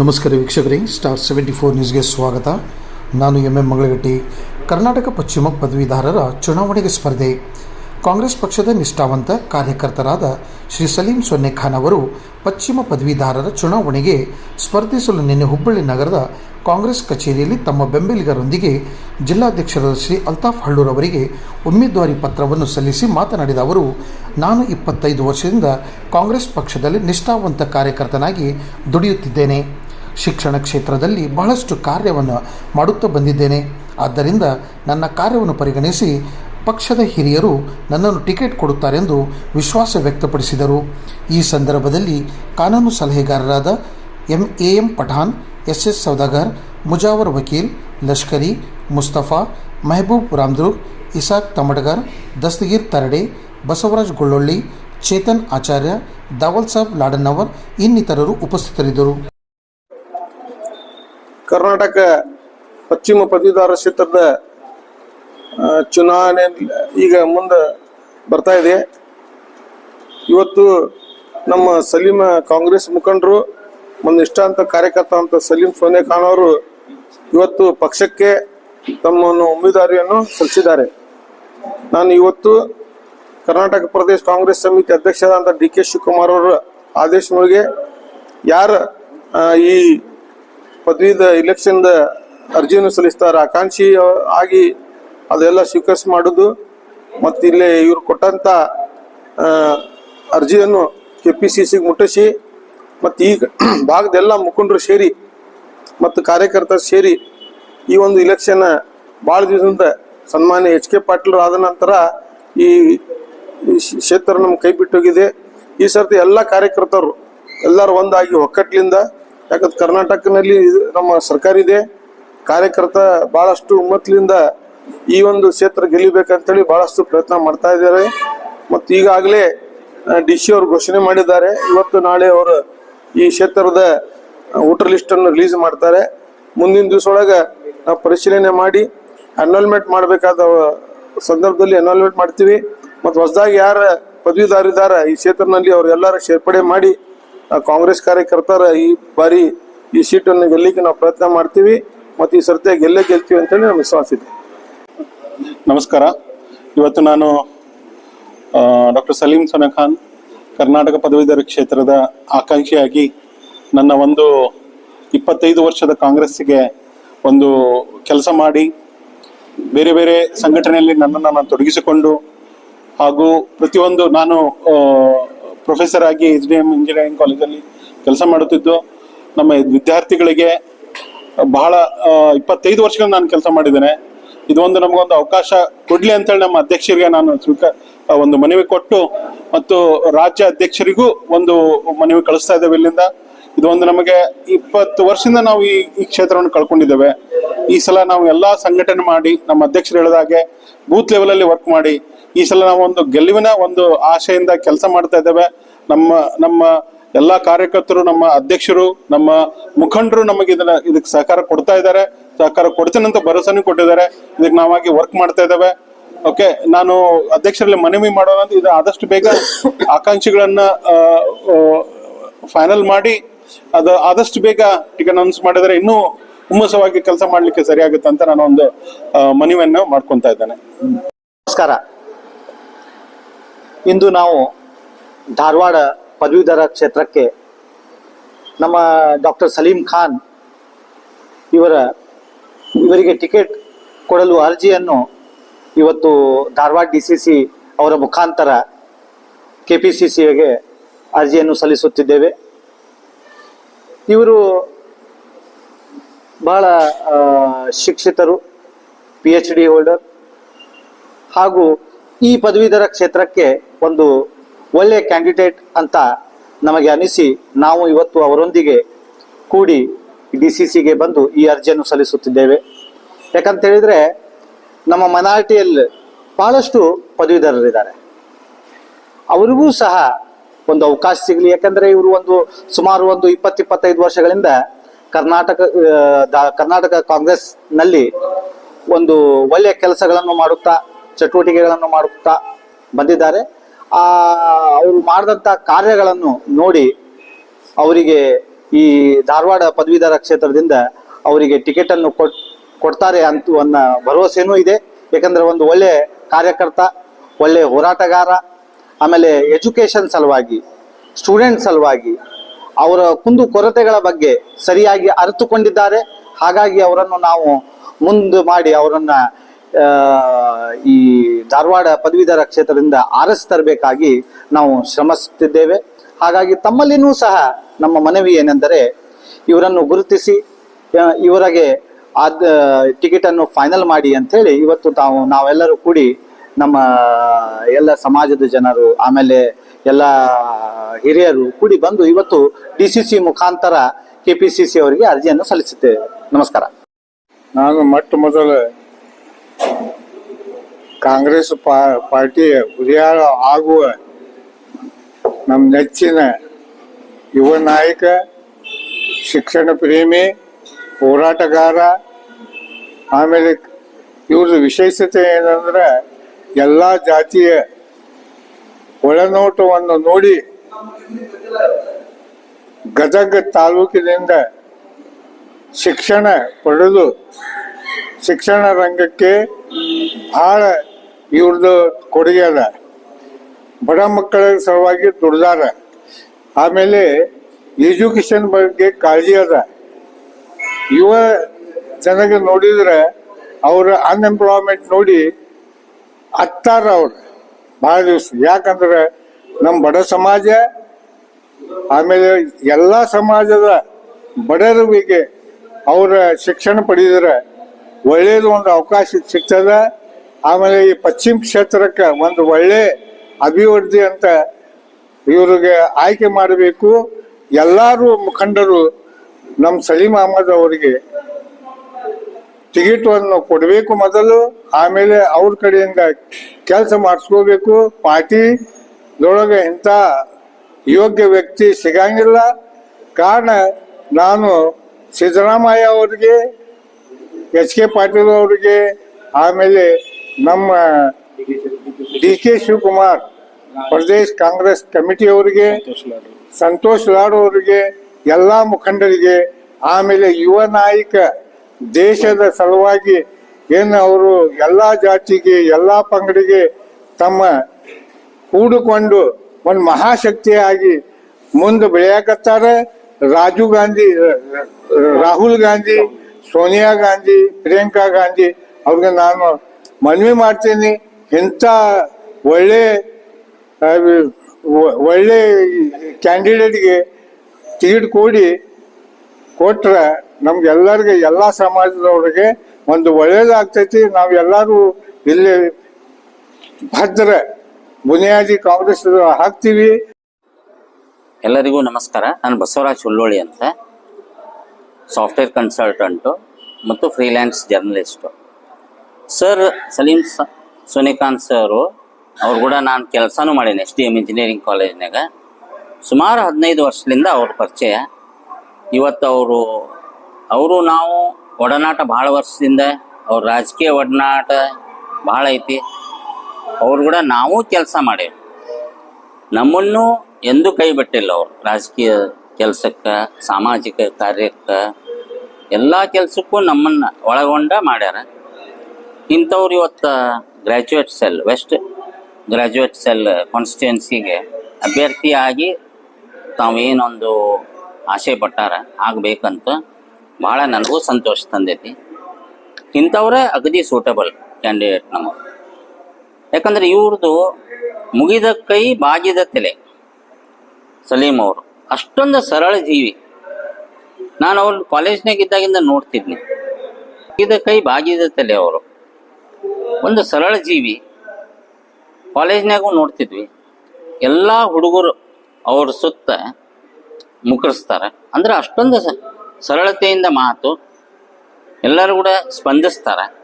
ನಮಸ್ಕಾರ ವೀಕ್ಷಕರೇ star seventy four ನ್ಯೂಸ್ಗೆ ಸ್ವಾಗತ. ನಾನು ಎಂ ಎಂ ಮಂಗಳಗಟ್ಟಿ. ಕರ್ನಾಟಕ ಪಶ್ಚಿಮ ಪದವೀಧರರ ಚುನಾವಣೆಗೆ ಸ್ಪರ್ಧೆ. ಕಾಂಗ್ರೆಸ್ ಪಕ್ಷದ ನಿಷ್ಠಾವಂತ ಕಾರ್ಯಕರ್ತರಾದ ಶ್ರೀ ಸಲೀಂ ಸೊನ್ನೆ ಖಾನ್ ಅವರು ಪಶ್ಚಿಮ ಪದವೀಧರರ ಚುನಾವಣೆಗೆ ಸ್ಪರ್ಧಿಸಲು ನಿನ್ನೆ ಹುಬ್ಬಳ್ಳಿ ನಗರದ ಕಾಂಗ್ರೆಸ್ ಕಚೇರಿಯಲ್ಲಿ ತಮ್ಮ ಬೆಂಬಲಿಗರೊಂದಿಗೆ ಜಿಲ್ಲಾಧ್ಯಕ್ಷರಾದ ಶ್ರೀ ಅಲ್ತಾಫ್ ಹಳ್ಳೂರ್ ಅವರಿಗೆ ಉಮೇದುವಾರಿ ಪತ್ರವನ್ನು ಸಲ್ಲಿಸಿ ಮಾತನಾಡಿದ ಅವರು, ನಾನು ಇಪ್ಪತ್ತೈದು ವರ್ಷದಿಂದ ಕಾಂಗ್ರೆಸ್ ಪಕ್ಷದಲ್ಲಿ ನಿಷ್ಠಾವಂತ ಕಾರ್ಯಕರ್ತನಾಗಿ ದುಡಿಯುತ್ತಿದ್ದೇನೆ. ಶಿಕ್ಷಣ ಕ್ಷೇತ್ರದಲ್ಲಿ ಬಹಳಷ್ಟು ಕಾರ್ಯವನ್ನು ಮಾಡುತ್ತಾ ಬಂದಿದ್ದೇನೆ. ಆದ್ದರಿಂದ ನನ್ನ ಕಾರ್ಯವನ್ನು ಪರಿಗಣಿಸಿ ಪಕ್ಷದ ಹಿರಿಯರು ನನ್ನನ್ನು ಟಿಕೆಟ್ ಕೊಡುತ್ತಾರೆಂದು ವಿಶ್ವಾಸ ವ್ಯಕ್ತಪಡಿಸಿದರು. ಈ ಸಂದರ್ಭದಲ್ಲಿ ಕಾನೂನು ಸಲಹೆಗಾರರಾದ M A M Pathan S S Saudagar, Mujawar Vakil, Lashkari, Mustafa, Mehboob Ramdurg Isak Tamadagar Dastagir Tarade, Basavaraj Gollolli, Chetan Acharya Dawal Sab Ladannavar ಇನ್ನಿತರರು ಉಪಸ್ಥಿತರಿದ್ದರು. ಕರ್ನಾಟಕ ಪಶ್ಚಿಮ ಪದವೀಧರ ಕ್ಷೇತ್ರದ ಚುನಾವಣೆ ಈಗ ಮುಂದೆ ಬರ್ತಾ ಇದೆ. ಇವತ್ತು ನಮ್ಮ ಸಲೀಮ ಕಾಂಗ್ರೆಸ್ ಮುಖಂಡರು ಒಂದು ನಿಷ್ಠಾಂತ ಕಾರ್ಯಕರ್ತ ಅಂತ ಸಲೀಂ ಸೋನೆ ಖಾನ್ ಅವರು ಇವತ್ತು ಪಕ್ಷಕ್ಕೆ ತಮ್ಮನ್ನು ಉಮೇದುವಾರಿಯನ್ನು ಸಲ್ಲಿಸಿದ್ದಾರೆ. ನಾನು ಇವತ್ತು ಕರ್ನಾಟಕ ಪ್ರದೇಶ ಕಾಂಗ್ರೆಸ್ ಸಮಿತಿ ಅಧ್ಯಕ್ಷರಾದಂಥ ಡಿ ಕೆ ಶಿವಕುಮಾರ್ ಅವರ ಆದೇಶ ಮೇರೆಗೆ ಯಾರು ಈ ಪದವೀದ ಇಲೆಕ್ಷನ್ದ ಅರ್ಜಿಯನ್ನು ಸಲ್ಲಿಸ್ತಾರೆ. ಆಕಾಂಕ್ಷಿ ಆಗಿ ಅದೆಲ್ಲ ಸ್ವೀಕರಿಸಿ ಮಾಡುದು. ಮತ್ತು ಇಲ್ಲಿ ಇವ್ರು ಕೊಟ್ಟಂತ ಅರ್ಜಿಯನ್ನು ಕೆ ಪಿ ಸಿ ಸಿಗೆ ಮುಟ್ಟಿಸಿ, ಮತ್ತು ಈಗ ಭಾಗದೆಲ್ಲ ಮುಖಂಡರು ಸೇರಿ, ಮತ್ತು ಕಾರ್ಯಕರ್ತರು ಸೇರಿ ಈ ಒಂದು ಇಲೆಕ್ಷನ್ ಭಾಳ ದಿವಸದಿಂದ ಸನ್ಮಾನ್ಯ ಎಚ್ ಕೆ ಪಾಟೀಲ್ ಆದ ನಂತರ ಈ ಈ ಕ್ಷೇತ್ರ ನಮ್ಮ ಕೈ ಬಿಟ್ಟೋಗಿದೆ. ಈ ಸರ್ತಿ ಎಲ್ಲ ಕಾರ್ಯಕರ್ತರು ಎಲ್ಲರೂ ಒಂದಾಗಿ ಒಕ್ಕಟ್ಲಿಂದ ಯಾಕಂದ್ರೆ ಕರ್ನಾಟಕನಲ್ಲಿ ನಮ್ಮ ಸರ್ಕಾರ ಇದೆ, ಕಾರ್ಯಕರ್ತ ಬಹಳಷ್ಟು ಉಮ್ಮತ್ಲಿಂದ ಈ ಒಂದು ಕ್ಷೇತ್ರ ಗೆಲ್ಲಬೇಕಂತೇಳಿ ಬಹಳಷ್ಟು ಪ್ರಯತ್ನ ಮಾಡ್ತಾ ಇದ್ದಾರೆ. ಮತ್ತು ಈಗಾಗಲೇ ಡಿ ಸಿ ಅವರು ಘೋಷಣೆ ಮಾಡಿದ್ದಾರೆ. ಇವತ್ತು ನಾಳೆ ಅವರು ಈ ಕ್ಷೇತ್ರದ ವೋಟರ್ ಲಿಸ್ಟನ್ನು ರಿಲೀಸ್ ಮಾಡ್ತಾರೆ. ಮುಂದಿನ ದಿವಸ ಒಳಗೆ ನಾವು ಪರಿಶೀಲನೆ ಮಾಡಿ ಅನ್ವಲ್ಮೆಂಟ್ ಮಾಡಬೇಕಾದ ಸಂದರ್ಭದಲ್ಲಿ ಅನ್ವಲ್ಮೆಂಟ್ ಮಾಡ್ತೀವಿ. ಮತ್ತು ಹೊಸದಾಗಿ ಯಾರ ಪದವೀಧರಿದಾರ ಈ ಕ್ಷೇತ್ರದಲ್ಲಿ ಅವರೆಲ್ಲರ ಸೇರ್ಪಡೆ ಮಾಡಿ ಕಾಂಗ್ರೆಸ್ ಕಾರ್ಯಕರ್ತರ ಈ ಬಾರಿ ಈ ಸೀಟನ್ನು ಗೆಲ್ಲಿಕ್ಕೆ ನಾವು ಪ್ರಯತ್ನ ಮಾಡ್ತೀವಿ ಮತ್ತು ಈ ಸರ್ತಿ ಗೆಲ್ಲೇ ಗೆಲ್ತೀವಿ ಅಂತೇಳಿ ನಮ್ಮ ವಿಶ್ವಾಸ ಇದೆ. ನಮಸ್ಕಾರ. ಇವತ್ತು ನಾನು ಡಾಕ್ಟರ್ ಸಲೀಂ ಸೊನೆ ಖಾನ್, ಕರ್ನಾಟಕ ಪದವೀಧರ ಕ್ಷೇತ್ರದ ಆಕಾಂಕ್ಷಿಯಾಗಿ ನನ್ನ ಒಂದು ಇಪ್ಪತ್ತೈದು ವರ್ಷದ ಕಾಂಗ್ರೆಸ್ಸಿಗೆ ಒಂದು ಕೆಲಸ ಮಾಡಿ, ಬೇರೆ ಬೇರೆ ಸಂಘಟನೆಯಲ್ಲಿ ನನ್ನನ್ನು ನಾನು ತೊಡಗಿಸಿಕೊಂಡು ಹಾಗೂ ಪ್ರತಿಯೊಂದು ನಾನು ಪ್ರೊಫೆಸರ್ ಆಗಿ ಎಚ್ ಡಿ ಎಂ ಇಂಜಿನಿಯರಿಂಗ್ ಕಾಲೇಜಲ್ಲಿ ಕೆಲಸ ಮಾಡುತ್ತಿದ್ದು, ನಮ್ಮ ವಿದ್ಯಾರ್ಥಿಗಳಿಗೆ ಬಹಳ ಇಪ್ಪತ್ತೈದು ವರ್ಷಗಳು ನಾನು ಕೆಲಸ ಮಾಡಿದ್ದೇನೆ. ಇದೊಂದು ನಮಗೊಂದು ಅವಕಾಶ ಕೊಡ್ಲಿ ಅಂತೇಳಿ ನಮ್ಮ ಅಧ್ಯಕ್ಷರಿಗೆ ನಾನು ಸ್ವೀಕ ಒಂದು ಮನವಿ ಕೊಟ್ಟು ಮತ್ತು ರಾಜ್ಯ ಅಧ್ಯಕ್ಷರಿಗೂ ಒಂದು ಮನವಿ ಕಳಿಸ್ತಾ ಇದ್ದೇವೆ ಇಲ್ಲಿಂದ. ಇದೊಂದು ನಮಗೆ ಇಪ್ಪತ್ತು ವರ್ಷದಿಂದ ನಾವು ಈ ಈ ಕ್ಷೇತ್ರವನ್ನು ಕಳ್ಕೊಂಡಿದ್ದೇವೆ. ಈ ಸಲ ನಾವು ಎಲ್ಲಾ ಸಂಘಟನೆ ಮಾಡಿ, ನಮ್ಮ ಅಧ್ಯಕ್ಷರು ಹೇಳಿದಾಗೆ ಬೂತ್ ಲೆವೆಲಲ್ಲಿ ವರ್ಕ್ ಮಾಡಿ ಈ ಸಲ ನಾವು ಒಂದು ಗೆಲುವಿನ ಒಂದು ಆಶೆಯಿಂದ ಕೆಲಸ ಮಾಡ್ತಾ ಇದ್ದೇವೆ. ನಮ್ಮ ನಮ್ಮ ಎಲ್ಲ ಕಾರ್ಯಕರ್ತರು, ನಮ್ಮ ಅಧ್ಯಕ್ಷರು, ನಮ್ಮ ಮುಖಂಡರು ನಮಗೆ ಇದನ್ನ, ಇದಕ್ಕೆ ಸಹಕಾರ ಕೊಡ್ತಾ ಇದ್ದಾರೆ. ಸಹಕಾರ ಕೊಡ್ತೇನೆ ಅಂತ ಭರವಸೆನೂ ಕೊಟ್ಟಿದ್ದಾರೆ. ಇದಕ್ಕೆ ನಾವಾಗಿ ವರ್ಕ್ ಮಾಡ್ತಾ ಇದ್ದೇವೆ. ಓಕೆ ನಾನು ಅಧ್ಯಕ್ಷರಲ್ಲಿ ಮನವಿ ಮಾಡೋಣ ಅಂತ ಇದು ಆದಷ್ಟು ಬೇಗ ಆಕಾಂಕ್ಷಿಗಳನ್ನ ಫೈನಲ್ ಮಾಡಿ, ಅದು ಆದಷ್ಟು ಬೇಗ ಈಗ ಅನೌನ್ಸ್ ಮಾಡಿದರೆ ಇನ್ನೂ ಹುಮ್ಮಸವಾಗಿ ಕೆಲಸ ಮಾಡ್ಲಿಕ್ಕೆ ಸರಿಯಾಗುತ್ತೆ ಅಂತ ನಾನು ಒಂದು ಮನವಿಯನ್ನು ಮಾಡ್ಕೊತಾ ಇದ್ದೇನೆ. ನಮಸ್ಕಾರ. ಇಂದು ನಾವು ಧಾರವಾಡ ಪದವೀಧರ ಕ್ಷೇತ್ರಕ್ಕೆ ನಮ್ಮ ಡಾಕ್ಟರ್ ಸಲೀಂ ಖಾನ್ ಇವರ, ಇವರಿಗೆ ಟಿಕೆಟ್ ಕೊಡಲು ಅರ್ಜಿಯನ್ನು ಇವತ್ತು ಧಾರವಾಡ ಡಿ ಸಿ ಸಿ ಅವರ ಮುಖಾಂತರ ಕೆ ಪಿ ಸಿ ಸಿಗೆ ಅರ್ಜಿಯನ್ನು ಸಲ್ಲಿಸುತ್ತಿದ್ದೇವೆ. ಇವರು ಬಹಳ ಶಿಕ್ಷಿತರು ಪಿ ಎಚ್ ಡಿ ಹೋಲ್ಡರ್ ಹಾಗೂ ಈ ಪದವೀಧರ ಕ್ಷೇತ್ರಕ್ಕೆ ಒಂದು ಒಳ್ಳೆಯ ಕ್ಯಾಂಡಿಡೇಟ್ ಅಂತ ನಮಗೆ ಅನಿಸಿ ನಾವು ಇವತ್ತು ಅವರೊಂದಿಗೆ ಕೂಡಿ ಡಿ ಸಿ ಸಿಗೆ ಬಂದು ಈ ಅರ್ಜಿಯನ್ನು ಸಲ್ಲಿಸುತ್ತಿದ್ದೇವೆ. ಯಾಕಂತ ಹೇಳಿದ್ರೆ ನಮ್ಮ ಮನಾರಿಟಿಯಲ್ಲಿ ಬಹಳಷ್ಟು ಪದವೀಧರರಿದ್ದಾರೆ. ಅವರಿಗೂ ಸಹ ಒಂದು ಅವಕಾಶ ಸಿಗಲಿ, ಯಾಕಂದ್ರೆ ಇವರು ಒಂದು ಸುಮಾರು ಒಂದು ಇಪ್ಪತ್ತು ಇಪ್ಪತ್ತೈದು ವರ್ಷಗಳಿಂದ ಕರ್ನಾಟಕ ಕರ್ನಾಟಕ ಕಾಂಗ್ರೆಸ್ನಲ್ಲಿ ಒಂದು ಒಳ್ಳೆಯ ಕೆಲಸಗಳನ್ನು ಮಾಡುತ್ತಾ, ಚಟುವಟಿಕೆಗಳನ್ನು ಮಾಡುತ್ತಾ ಬಂದಿದ್ದಾರೆ. ಆ, ಅವರು ಮಾಡಿದಂತ ಕಾರ್ಯಗಳನ್ನು ನೋಡಿ ಅವರಿಗೆ ಈ ಧಾರವಾಡ ಪದವೀಧರ ಕ್ಷೇತ್ರದಿಂದ ಅವರಿಗೆ ಟಿಕೆಟ್ ಅನ್ನು ಕೊಟ್, ಕೊಡ್ತಾರೆ ಅಂತ ಒಂದು ಭರವಸೆನೂ ಇದೆ. ಯಾಕಂದ್ರೆ ಒಂದು ಒಳ್ಳೆ ಕಾರ್ಯಕರ್ತ, ಒಳ್ಳೆ ಹೋರಾಟಗಾರ, ಆಮೇಲೆ ಎಜುಕೇಶನ್ ಸಲುವಾಗಿ ಸ್ಟೂಡೆಂಟ್ ಸಲುವಾಗಿ ಅವರ ಕುಂದು ಕೊರತೆಗಳ ಬಗ್ಗೆ ಸರಿಯಾಗಿ ಅರಿತುಕೊಂಡಿದ್ದಾರೆ. ಹಾಗಾಗಿ ಅವರನ್ನು ನಾವು ಮುಂದೆ ಮಾಡಿ ಅವರನ್ನ ಈ ಧಾರವಾಡ ಪದವೀಧರ ಕ್ಷೇತ್ರದಿಂದ ಆರಿಸಿ ತರಬೇಕಾಗಿ ನಾವು ಶ್ರಮಿಸುತ್ತಿದ್ದೇವೆ ಹಾಗಾಗಿ ತಮ್ಮಲ್ಲಿನೂ ಸಹ ನಮ್ಮ ಮನವಿ ಏನೆಂದರೆ ಇವರನ್ನು ಗುರುತಿಸಿ ಇವರಿಗೆ ಆದ ಟಿಕೆಟ್ ಅನ್ನು ಫೈನಲ್ ಮಾಡಿ ಅಂತ ಹೇಳಿ ಇವತ್ತು ತಾವು, ನಾವೆಲ್ಲರೂ ಕೂಡಿ ನಮ್ಮ ಎಲ್ಲ ಸಮಾಜದ ಜನರು, ಆಮೇಲೆ ಎಲ್ಲ ಹಿರಿಯರು ಕೂಡಿ ಬಂದು ಇವತ್ತು ಡಿ ಸಿ ಸಿ ಮುಖಾಂತರ ಕೆ ಪಿ ಸಿ ಸಿ ಅವರಿಗೆ ಅರ್ಜಿಯನ್ನು ಸಲ್ಲಿಸುತ್ತೇವೆ. ನಮಸ್ಕಾರ. ನಾನು ಮೊಟ್ಟ ಮೊದಲು ಕಾಂಗ್ರೆಸ್ ಪಾರ್ಟಿ ಉದಯಾಳ ಆಗುವ ನಮ್ಮ ನೆಚ್ಚಿನ ಯುವ ನಾಯಕ, ಶಿಕ್ಷಣ ಪ್ರೇಮಿ, ಹೋರಾಟಗಾರ, ಆಮೇಲೆ ಇವ್ರದ್ದು ವಿಶೇಷತೆ ಏನಂದ್ರೆ ಎಲ್ಲ ಜಾತಿಯ ಒಳನೋಟವನ್ನು ನೋಡಿ ಗದಗ ತಾಲೂಕಿನಿಂದ ಶಿಕ್ಷಣ ಪಡೆದು ಶಿಕ್ಷಣ ರಂಗಕ್ಕೆ ಬಹಳ ಇವ್ರದ್ದು ಕೊಡುಗೆ ಅದ. ಬಡ ಮಕ್ಕಳ ಸಲುವಾಗಿ ದುಡ್ದಾರ. ಆಮೇಲೆ ಎಜುಕೇಶನ್ ಬಗ್ಗೆ ಕಾಳಜಿ ಅದ. ಯುವ ಜನಗೆ ನೋಡಿದ್ರೆ ಅವ್ರ ಅನ್ಎಂಪ್ಲಾಯ್ಮೆಂಟ್ ನೋಡಿ ಹತ್ತಾರ ಅವ್ರು. ಬಹಳ ದಿವಸ. ಯಾಕಂದ್ರೆ ನಮ್ಮ ಬಡ ಸಮಾಜ, ಆಮೇಲೆ ಎಲ್ಲಾ ಸಮಾಜದ ಬಡವರಿಗೆ ಅವರ ಶಿಕ್ಷಣ ಪಡೆದಿದ್ರೆ ಒಳ್ಳೇದು ಒಂದು ಅವಕಾಶ ಸಿಗ್ತದ. ಆಮೇಲೆ ಈ ಪಶ್ಚಿಮ ಕ್ಷೇತ್ರಕ್ಕೆ ಒಂದು ಒಳ್ಳೆ ಅಭಿವೃದ್ಧಿ ಅಂತ ಇವರಿಗೆ ಆಯ್ಕೆ ಮಾಡಬೇಕು. ಎಲ್ಲರೂ ಮುಖಂಡರು ನಮ್ಮ ಸಲೀಂ ಅಹಮದ್ ಅವರಿಗೆ ಟಿಕೆಟ್ ಅನ್ನು ಕೊಡಬೇಕು ಮೊದಲು, ಆಮೇಲೆ ಅವ್ರ ಕಡೆಯಿಂದ ಕೆಲಸ ಮಾಡಿಸ್ಕೋಬೇಕು. ಪಾರ್ಟಿದೊಳಗೆ ಇಂಥ ಯೋಗ್ಯ ವ್ಯಕ್ತಿ ಸಿಗಂಗಿಲ್ಲ. ಕಾರಣ ನಾನು ಸಿದ್ದರಾಮಯ್ಯ ಅವರಿಗೆ, ಎಚ್ ಕೆ ಪಾಟೀಲ್ ಅವರಿಗೆ, ಆಮೇಲೆ ನಮ್ಮ D K Shivakumar, Pradesh Congress committee ಅವರಿಗೆ, ಸಂತೋಷ್ ಲಾಡ್ ಅವರಿಗೆ, ಎಲ್ಲಾ ಮುಖಂಡರಿಗೆ, ಆಮೇಲೆ ಯುವ ನಾಯಕ ದೇಶದ ಸಲುವಾಗಿ ಏನು ಅವರು ಎಲ್ಲಾ ಜಾತಿಗೆ, ಎಲ್ಲಾ ಪಂಗಡಿಗೆ ತಮ್ಮ ಕೂಡಿಕೊಂಡು ಒಂದು ಮಹಾಶಕ್ತಿಯಾಗಿ ಮುಂದೆ ಬೆಳೆಯಕತ್ತಾರೆ. ರಾಜೀವ್ ಗಾಂಧಿ, ರಾಹುಲ್ ಗಾಂಧಿ, ಸೋನಿಯಾ ಗಾಂಧಿ, ಪ್ರಿಯಾಂಕಾ ಗಾಂಧಿ, ಅವ್ರಿಗೆ ನಾನು ಮನವಿ ಮಾಡ್ತೀನಿ. ಇಂಥ ಒಳ್ಳೆ ಒಳ್ಳೆ ಕ್ಯಾಂಡಿಡೇಟ್ಗೆ ಟಿಕೆಟ್ ಕೊಡಿ. ಕೊಟ್ರೆ ನಮ್ಗೆಲ್ಲರಿಗೆ, ಎಲ್ಲ ಸಮಾಜದವ್ರಿಗೆ ಒಂದು ಒಳ್ಳೇದಾಗ್ತೈತಿ. ನಾವೆಲ್ಲರೂ ಇಲ್ಲಿ ಭದ್ರ. ಬುನಿಯಾದಿ ಕಾಂಗ್ರೆಸ್ ಹಾಕ್ತೀವಿ. ಎಲ್ಲರಿಗೂ ನಮಸ್ಕಾರ. ನಾನು ಬಸವರಾಜ್ ಹುಲ್ಲೋಳಿ ಅಂತ. ಸಾಫ್ಟ್ವೇರ್ ಕನ್ಸಲ್ಟೆಂಟು ಮತ್ತು freelance journalist. Sir Salim Sonikanth sir ಅವ್ರು ಕೂಡ ನಾನು ಕೆಲಸನೂ ಮಾಡೀನಿ ಎಸ್ ಡಿ ಎಂ ಇಂಜಿನಿಯರಿಂಗ್ ಕಾಲೇಜ್ನಾಗ ಸುಮಾರು ಹದಿನೈದು ವರ್ಷದಿಂದ ಅವ್ರ ಪರಿಚಯ. ಇವತ್ತು ಅವರು ಅವರು ನಾವು ಒಡನಾಟ ಭಾಳ ವರ್ಷದಿಂದ ಅವ್ರ ರಾಜಕೀಯ ಒಡನಾಟ ಭಾಳ ಐತಿ. ಅವ್ರು ಕೂಡ ನಾವು ಕೆಲಸ ಮಾಡೇವಿ. ನಮ್ಮನ್ನು ಎಂದೂ ಕೈ ಬಿಟ್ಟಿಲ್ಲ ಅವರು. ರಾಜಕೀಯ ಕೆಲಸಕ್ಕೆ, ಸಾಮಾಜಿಕ ಕಾರ್ಯಕ್ಕೆ, ಎಲ್ಲ ಕೆಲಸಕ್ಕೂ ನಮ್ಮನ್ನು ಒಳಗೊಂಡ ಮಾಡ್ಯಾರ. ಇಂಥವ್ರು ಇವತ್ತು graduate cell west graduate cell ಕಾನ್ಸ್ಟಿಟ್ಯೂನ್ಸಿಗೆ ಅಭ್ಯರ್ಥಿಯಾಗಿ ತಾವೇನೊಂದು ಆಸೆ ಪಟ್ಟಾರ ಆಗಬೇಕಂತ ಭಾಳ ನನಗೂ ಸಂತೋಷ ತಂದೈತಿ. ಇಂಥವ್ರೇ ಅಗದಿ ಸೂಟಬಲ್ ಕ್ಯಾಂಡಿಡೇಟ್ ನಮಗೆ. ಯಾಕಂದ್ರೆ ಇವ್ರದ್ದು ಮುಗಿದ ಕೈ, ಬಾಗಿದ ತಲೆ ಸಲೀಂ ಅವರು. ಅಷ್ಟೊಂದು ಸರಳ ಜೀವಿ. ನಾನು ಅವ್ರ ಕಾಲೇಜ್ನಾಗ ಇದ್ದಾಗಿಂದ ನೋಡ್ತಿದ್ನಿ. ಮುಗಿದ ಕೈ, ಬಾಗಿದ ತಲೆ ಅವರು. ಒಂದು ಸರಳ ಜೀವಿ. ಕಾಲೇಜ್ನಾಗೂ ನೋಡ್ತಿದ್ವಿ. ಎಲ್ಲ ಹುಡುಗರು ಅವ್ರ ಸುತ್ತ ಮುಕರಿಸ್ತಾರೆ. ಅಂದ್ರೆ ಅಷ್ಟೊಂದು ಸರಳತೆಯಿಂದ ಮಾತು ಎಲ್ಲರೂ ಕೂಡ ಸ್ಪಂದಿಸ್ತಾರೆ.